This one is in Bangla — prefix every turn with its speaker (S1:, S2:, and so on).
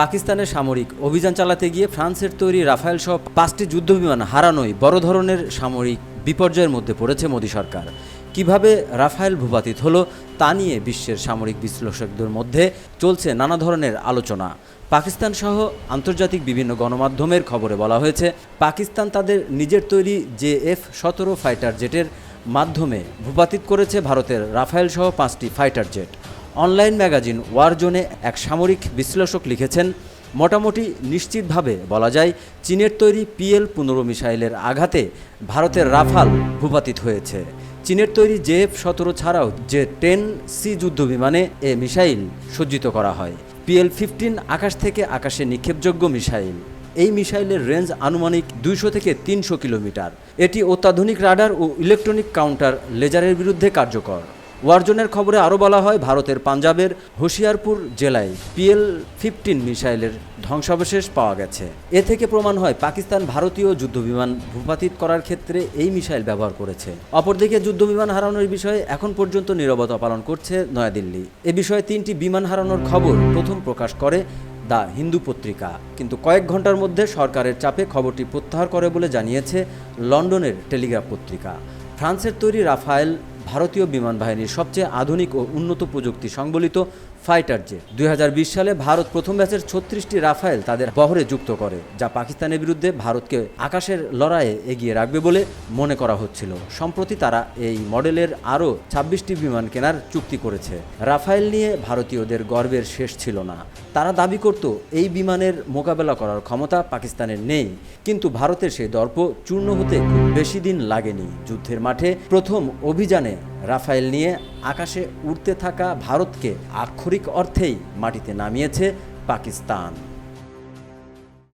S1: পাকিস্তানের সামরিক অভিযান চালাতে গিয়ে ফ্রান্সের তৈরি রাফায়েল সহ পাঁচটি যুদ্ধবিমান হারানোই বড় ধরনের সামরিক বিপর্যয়ের মধ্যে পড়েছে মোদী সরকার। কীভাবে রাফায়েল ভূপাতিত হলো তা নিয়ে বিশ্বের সামরিক বিশ্লেষকদের মধ্যে চলছে নানা ধরনের আলোচনা। পাকিস্তান সহ আন্তর্জাতিক বিভিন্ন গণমাধ্যমের খবরে বলা হয়েছে, পাকিস্তান তাদের নিজের তৈরি জে এফ সতেরো ফাইটার জেটের মাধ্যমে ভূপাতিত করেছে ভারতের রাফায়েল সহ পাঁচটি ফাইটার জেট। অনলাইন ম্যাগাজিন ওয়ারজোনে এক সামরিক বিশ্লেষক লিখেছেন, মোটামুটি নিশ্চিতভাবে বলা যায়, চীনের তৈরি পিএল পনেরো মিসাইলের আঘাতে ভারতের রাফাল ভূপাতিত হয়েছে। চীনের তৈরি জেএফ সতেরো ছাড়াও যে টেন সি যুদ্ধ বিমানে এ মিসাইল সজ্জিত করা হয়। পিএল ফিফটিন আকাশ থেকে আকাশে নিক্ষেপযোগ্য মিসাইল। এই মিসাইলের রেঞ্জ আনুমানিক দুইশো থেকে তিনশো কিলোমিটার। এটি অত্যাধুনিক রাডার ও ইলেকট্রনিক কাউন্টার লেজারের বিরুদ্ধে কার্যকর। ওয়ার্জনের খবরে আরও বলা হয়, ভারতের পাঞ্জাবের হোশিয়ারপুর জেলায় পিএল ফিফটিন মিসাইলের ধ্বংসাবশেষ পাওয়া গেছে। এ থেকে প্রমাণ হয়, পাকিস্তান ভারতীয় যুদ্ধবিমান ভূপাতিত করার ক্ষেত্রে এই মিসাইল ব্যবহার করেছে। অপরদিকে যুদ্ধবিমান হারানোর বিষয়ে এখন পর্যন্ত নীরবতা পালন করছে নয়াদিল্লি। এ বিষয়ে তিনটি বিমান হারানোর খবর প্রথম প্রকাশ করে দ্য হিন্দু পত্রিকা। কিন্তু কয়েক ঘণ্টার মধ্যে সরকারের চাপে খবরটি প্রত্যাহার করে বলে জানিয়েছে লন্ডনের টেলিগ্রাফ পত্রিকা। ফ্রান্সের তৈরি রাফায়েল ভারতীয় বিমান বাহিনীর সবচেয়ে আধুনিক ও উন্নত প্রযুক্তি সংবলিত ফাইটার জেট। দুই সালে ভারত প্রথম ব্যাচের ছত্রিশটি রাফায়েল তাদের বহরে যুক্ত করে, যা পাকিস্তানের বিরুদ্ধে ভারতকে আকাশের লড়াইয়ে এগিয়ে রাখবে বলে মনে করা হচ্ছিল। সম্প্রতি তারা এই মডেলের আরও ছাব্বিশটি বিমান কেনার চুক্তি করেছে। রাফায়েল নিয়ে ভারতীয়দের গর্বের শেষ ছিল না। তারা দাবি করত, এই বিমানের মোকাবেলা করার ক্ষমতা পাকিস্তানের নেই, কিন্তু ভারতের সেই দর্প চূর্ণ হতে খুব বেশি দিন লাগেনি। যুদ্ধের মাঠে প্রথম অভিযানে রাফায়েল নিয়ে আকাশে উড়তে থাকা ভারতকে আক্ষরিক অর্থেই মাটিতে নামিয়েছে পাকিস্তান।